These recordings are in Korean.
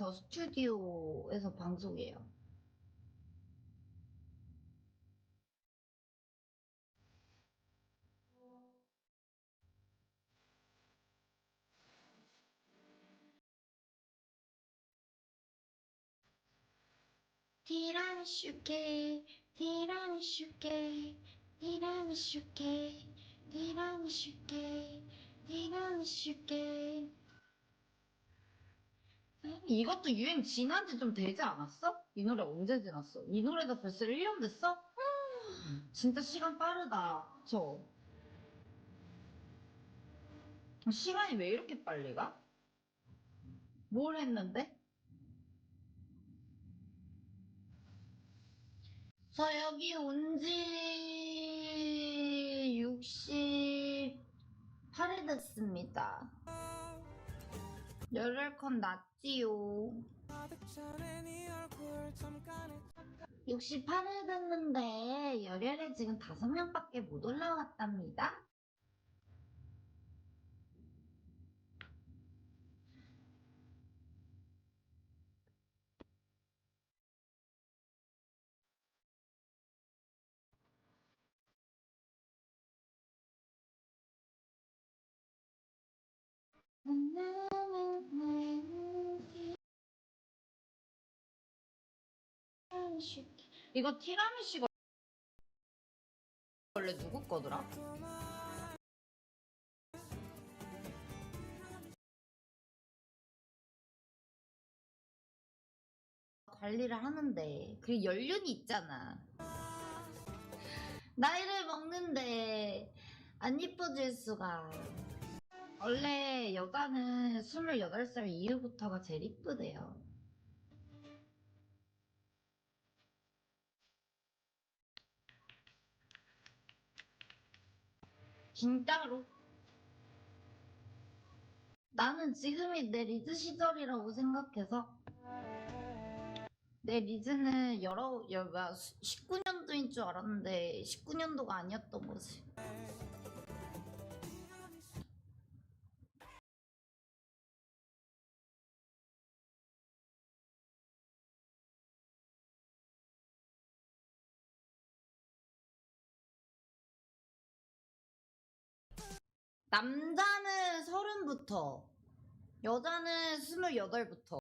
방에서 스튜디오에서 방송해요. 티라미슈 케 티라미슈 케 티라미슈 케 티라미슈 케 티라미슈 케 이것도 유행 지난 지 좀 되지 않았어? 이 노래 언제 지났어? 이 노래도 벌써 1년 됐어? 진짜 시간 빠르다. 저. 시간이 왜 이렇게 빨리 가? 뭘 했는데? 저 여기 온지 68일 됐습니다. 열흘컨 났지요. 68일 됐는데 열혈에 지금 5명밖에 못 올라왔답니다. 이거 티라미슈가 원래 누구 거더라? 관리를 하는데 그 연륜이 있잖아. 나이를 먹는데 안 이뻐질 수가. 원래 여자는 28살 이후부터가 제일 이쁘대요. 진짜로. 나는 지금이 내 리즈 시절이라고 생각해서 내 리즈는 여러 여가 19년도인 줄 알았는데 19년도가 아니었던 거지. 남자는 서른부터, 여자는 스물여덟부터.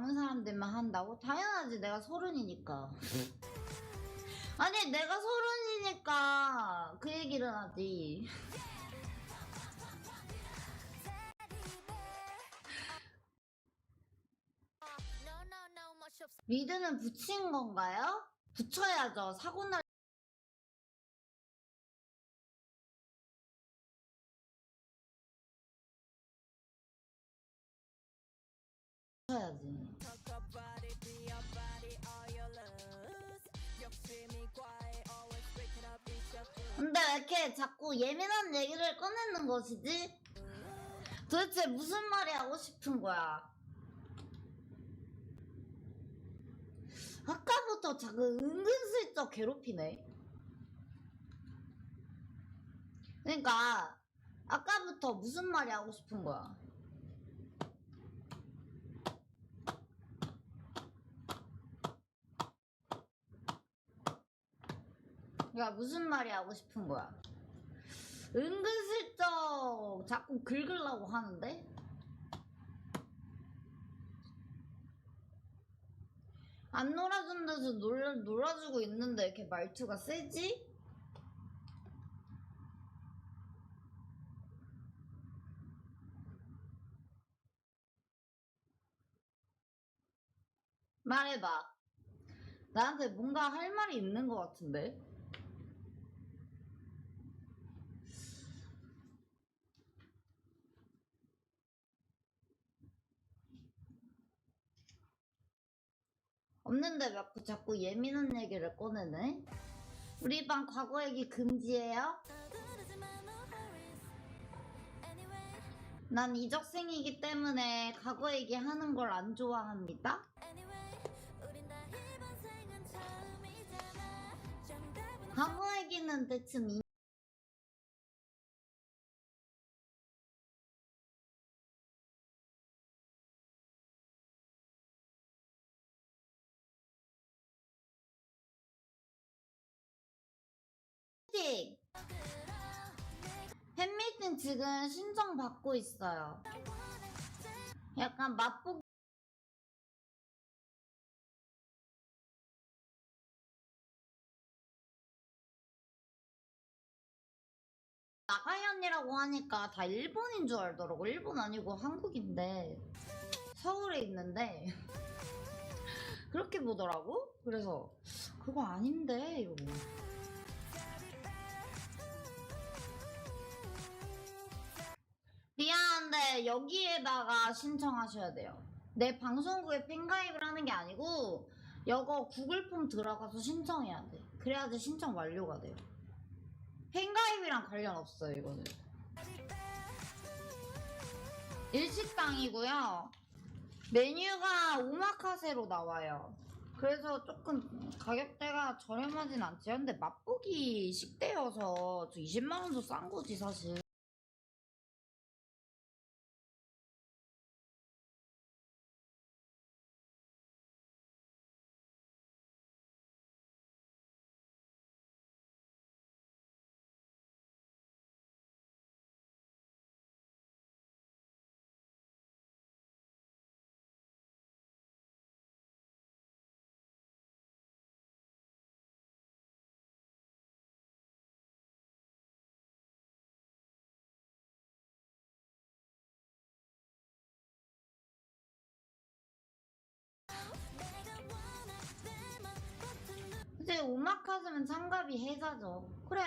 넘은 사람들만 한다고? 당연하지 내가 서른이니까 아니 내가 서른이니까 그 얘기를 하지 미드는 붙인 건가요? 붙여야죠 사고날 붙여야지 근데 왜 이렇게 자꾸 예민한 얘기를 꺼내는 것이지? 도대체 무슨 말이 하고 싶은 거야? 아까부터 자꾸 은근슬쩍 괴롭히네. 그러니까 아까부터 무슨 말이 하고 싶은 거야? 야 무슨 말이 하고 싶은 거야? 은근슬쩍 자꾸 긁으려고 하는데? 안 놀아준다서 놀, 놀아주고 있는데 이렇게 말투가 세지? 말해봐. 나한테 뭔가 할 말이 있는 것 같은데? 없는데 왜 자꾸- 자꾸 예민한 얘기를 꺼내네? 우리 반 과거 얘기 금지예요? 난 이적생이기 때문에 과거 얘기 하는 걸 안 좋아합니다. 과거 얘기는 대충 팬미팅! 팬미팅 지금 신청 받고 있어요. 약간 맛보기 나가현이라고 하니까 다 일본인 줄 알더라고. 일본 아니고 한국인데 서울에 있는데 그렇게 보더라고. 그래서 그거 아닌데 이러고. 미안한데 여기에다가 신청하셔야 돼요. 내 방송국에 팬가입을 하는 게 아니고 이거 구글 폼 들어가서 신청해야 돼. 그래야지 신청 완료가 돼요. 팬가입이랑 관련 없어요 이거는. 일식당이고요. 메뉴가 오마카세로 나와요. 그래서 조금 가격대가 저렴하진 않지. 근데 맛보기 식대여서 저 20만 원도 싼 거지 사실. 이제 오마카세면 참가비 해자죠. 그래.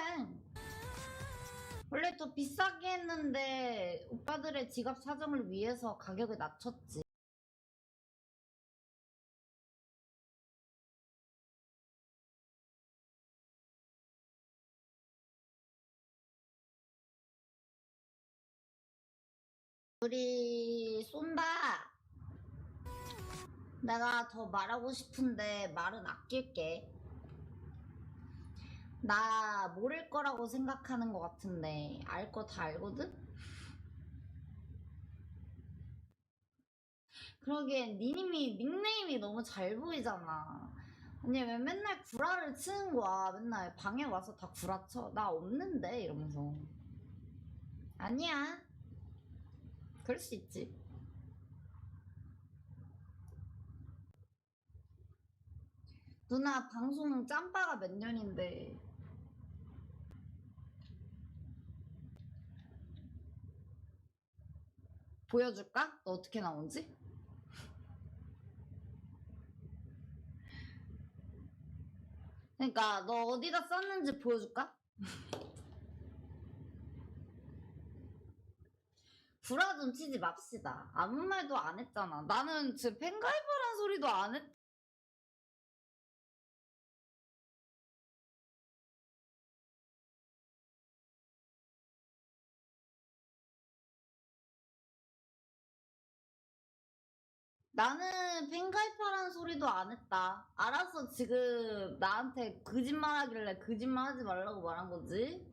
원래 더 비싸게 했는데 오빠들의 지갑 사정을 위해서 가격을 낮췄지. 우리 쏜다. 내가 더 말하고 싶은데 말은 아낄게. 나 모를 거라고 생각하는 것 같은데 알 거 다 알거든? 그러기엔 니님이 닉네임이 너무 잘 보이잖아. 아니 왜 맨날 구라를 치는 거야? 맨날 방에 와서 다 구라쳐. 나 없는데 이러면서. 아니야. 그럴 수 있지. 누나 방송 짬바가 몇 년인데 보여줄까? 너 어떻게 나온지? 그러니까 너 어디다 썼는지 보여줄까? 구라 좀 치지 맙시다. 아무 말도 안 했잖아. 나는 지금 팬가입하란 소리도 안 했. 나는 팬가입하라는 소리도 안 했다. 알았어, 지금 나한테 거짓말 하길래 거짓말 하지 말라고 말한 거지.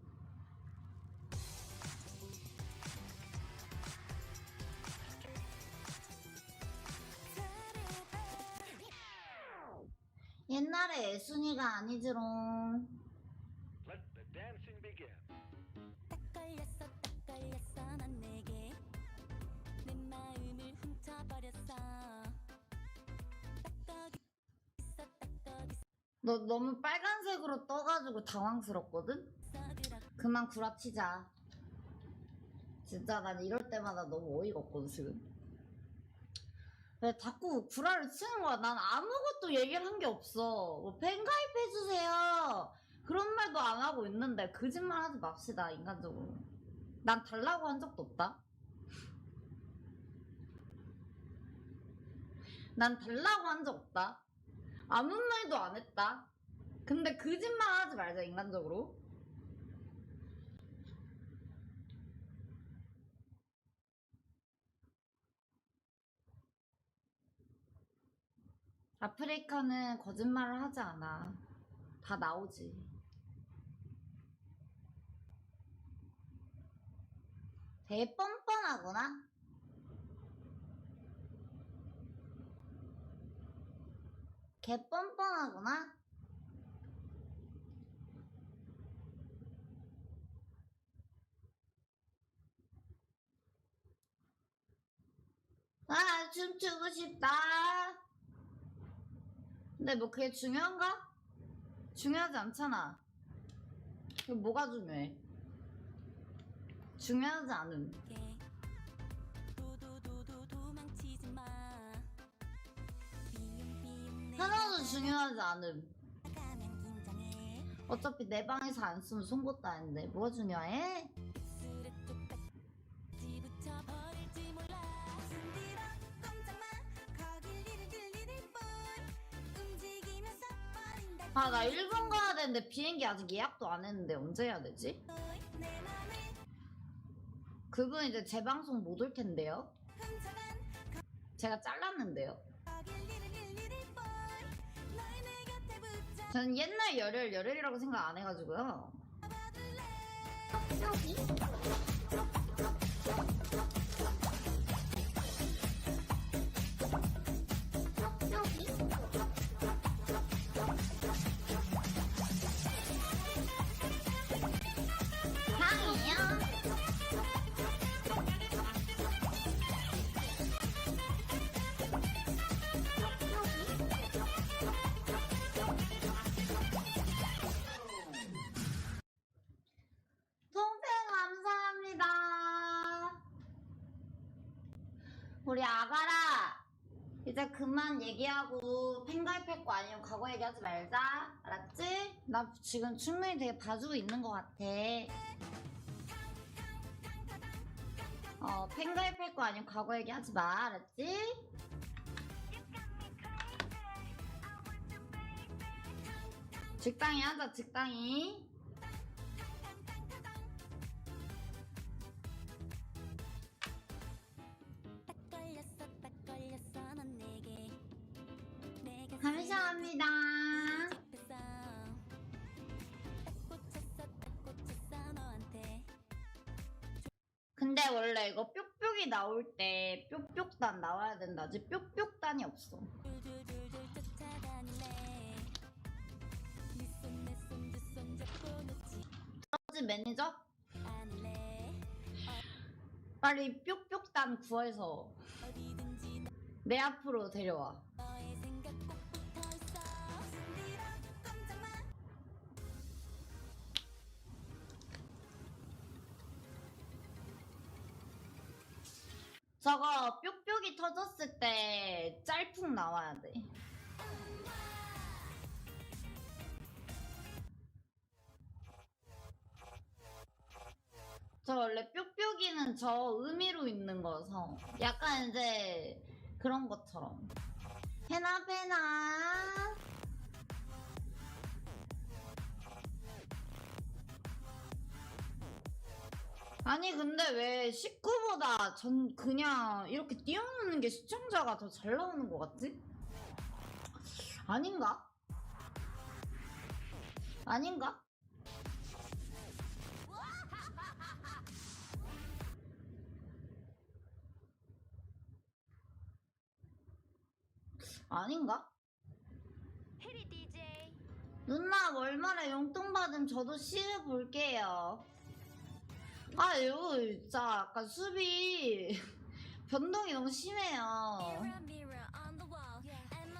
옛날에 애순이가 아니지롱. Let the dancing begin. 딱 걸렸어 딱 걸렸어 넌 내게 내 마음 너 너무 빨간색으로 떠가지고 당황스럽거든? 그만 구라치자. 진짜 난 이럴 때마다 너무 어이가 없거든, 지금. 왜 자꾸 구라를 치는 거야? 난 아무것도 얘기를 한 게 없어. 뭐 팬가입해주세요. 그런 말도 안 하고 있는데 거짓말 하지 맙시다, 인간적으로. 난 달라고 한 적도 없다. 난 달라고 한 적 없다. 아무 말도 안 했다. 근데 거짓말 하지 말자, 인간적으로. 아프리카는 거짓말을 하지 않아. 다 나오지. 되게 뻔뻔하구나. 개 뻔뻔하구나. 아, 춤추고 싶다. 근데 뭐 그게 중요한가? 중요하지 않잖아. 그 뭐가 중요해? 중요하지 않음. 하나도 중요하지 않음. 어차피 내 방에서 안 쓰면 송곳도 아닌데 뭐가 중요해? 아 나 일본 가야 되는데 비행기 아직 예약도 안 했는데 언제 해야 되지? 그분 이제 재방송 못 올 텐데요. 제가 잘랐는데요. 저는 옛날 열혈 열혈이라고 생각 안 해가지고요. 향이요? 우리 아가라 이제 그만 얘기하고 팬가입할 거 아니면 과거 얘기하지 말자. 알았지? 나 지금 충분히 되게 봐주고 있는 것 같아. 어 팬가입할 거 아니면 과거 얘기하지 마. 알았지? 적당히 하자 적당히. 감사합니다. 근데 원래 이거 뾱뾱이 나올 때 뾱뾱단 나와야 된다지 뾱뾱단이 없어. 어지 매니저? 빨리 뾱뾱단 구해서 내 앞으로 데려와. 저거 뾱뾱이 터졌을 때 짤풍 나와야 돼. 저 원래 뾱뾱이는 저 의미로 있는 거서 약간 이제 그런 것처럼 페나 아니 근데 왜 19보다 전 그냥 이렇게 띄워놓는 게 시청자가 더 잘 나오는 것 같지? 아닌가? 아닌가? 아닌가? 해리 DJ 누나 월말에 용돈 받으면 저도 시를 볼게요. 아 이거 진짜 약간 수비 변동이 너무 심해요.